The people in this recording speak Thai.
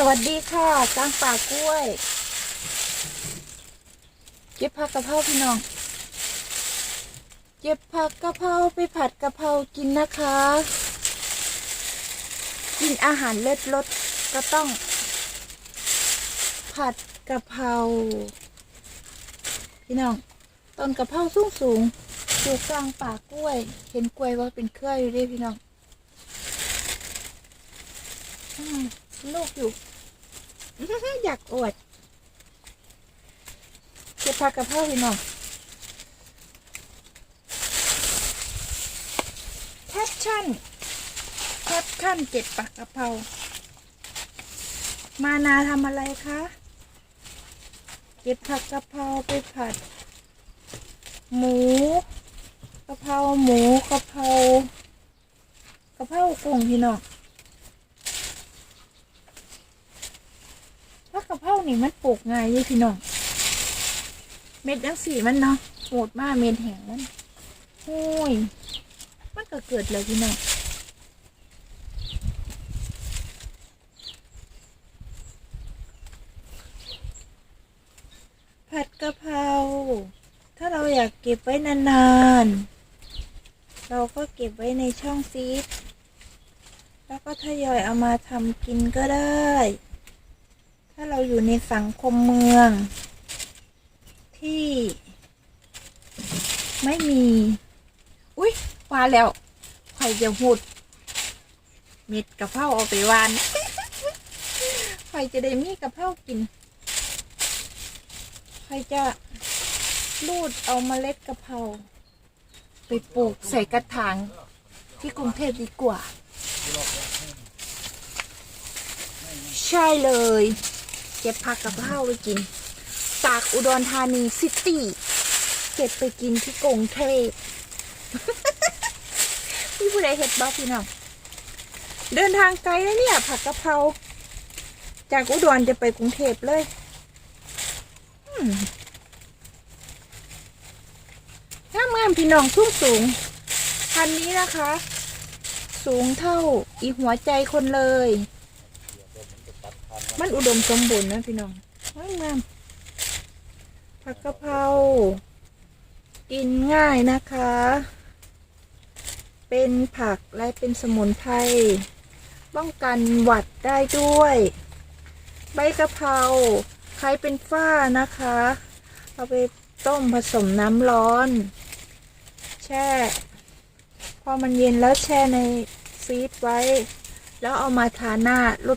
สวัสดีค่ะจ้างป่ากล้วย เก็บผักกะเพราพี่น้อง เก็บผักกะเพราไปผัดกะเพรากินนะคะ กินอาหารเลิศรสก็ต้อง ผัดกะเพราพี่น้องต้นกะเพราสูงสูงอยู่กลางป่ากล้วย เห็นกล้วยว่าเป็นเครืออยู่ด้วยพี่น้องอ ลูกอยู่ อยากอวดเก็บผักกะเพราพี่น้องแคปชั่นแคปชั่นเก็บผักกะเพรามานาทำอะไรคะ เก็บผักกะเพราไปผัด หมูกะเพราหมูกะเพรากะเพรากุ้งพี่น้อง กะเพรานี่มันปลูกง่ายเลยพี่น้อง เม็ดยังสีมันเนาะโหดมากเม็ดแห้งมันโอ้ย มันก็เกิดเลยพี่น้องผัดกะเพรา ถ้าเราอยากเก็บไว้นานๆ เราก็เก็บไว้ในช่องซีดแล้วก็ทยอยเอามาทำกินก็ได้ ถ้าเราอยู่ในสังคมเมือง ที่ ไม่มี อุ้ยว่าแล้วใครจะหุดเม็ดกะเพราเอาไปวานใครจะได้มีกะเพรากินใครจะรูดเอาเมล็ดกะเพราไปปลูกใส่กระถางที่กรุงเทพดีกว่า ใช่เลย เก็บผักกะเพราไปกิน จากอุดรธานีซิตี้เก็บไปกินที่กรุงเทพพี่ผู้ใดเห็ดบ้าพี่น้องเดินทางไกลนะเนี่ย ผักกะเพราจากอุดรจะไปกรุงเทพเลยงามงามพี่น้องสูงสูงพันนี้นะคะ สูงเท่าอีหัวใจคนเลย มันอุดมสมบูรณ์นะพี่น้องงามงามผักกะเพรากินง่ายนะคะ เป็นผักและเป็นสมุนไพรป้องกันหวัดได้ด้วย ใบกะเพราใครเป็นฝ้านะคะ เอาไปต้มผสมน้ำร้อน แช่ พอมันเย็นแล้วแช่ในฟรีซไว้ แล้วเอามาทาหน้าลด